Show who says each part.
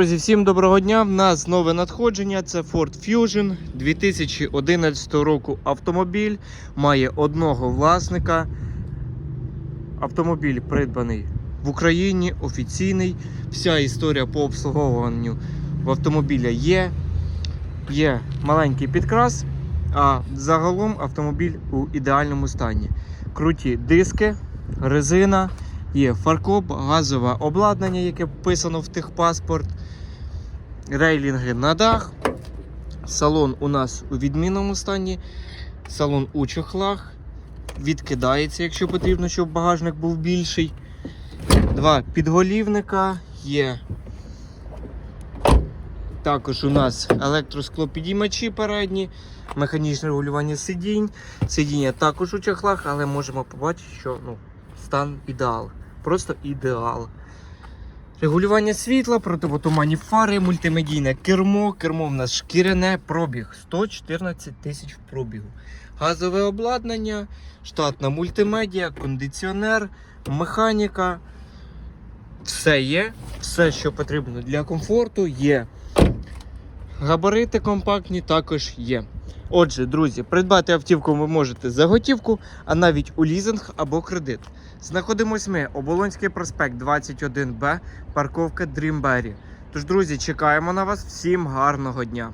Speaker 1: Друзі, всім доброго дня. В нас нове надходження. Це Ford Fusion 2011 року автомобіль. Має одного власника. Автомобіль придбаний в Україні, офіційний. Вся історія по обслуговуванню в автомобіля є. Є маленький підкрас, а загалом автомобіль у ідеальному стані. Круті диски, резина, є фаркоп, газове обладнання, яке вписано в техпаспорт, рейлінги на дах. Салон у нас у відмінному стані, салон у чохлах. Відкидається, якщо потрібно, щоб багажник був більший. Два підголівника є. Також у нас електросклопідіймачі передні, механічне регулювання сидінь. Сидіння також у чохлах, але можемо побачити, що ну, стан ідеал. Просто ідеал. Регулювання світла, противотуманні фари, мультимедійне кермо. Кермо в нас шкіряне, пробіг 114 тисяч пробігу. Газове обладнання, штатна мультимедіа, кондиціонер, механіка. Все є, все, що потрібно для комфорту, є. Габарити компактні також є. Отже, друзі, придбати автівку ви можете за готівку, а навіть у лізинг або кредит. Знаходимось ми Оболонський проспект 21Б, парковка Дрімбері. Тож, друзі, чекаємо на вас. Всім гарного дня!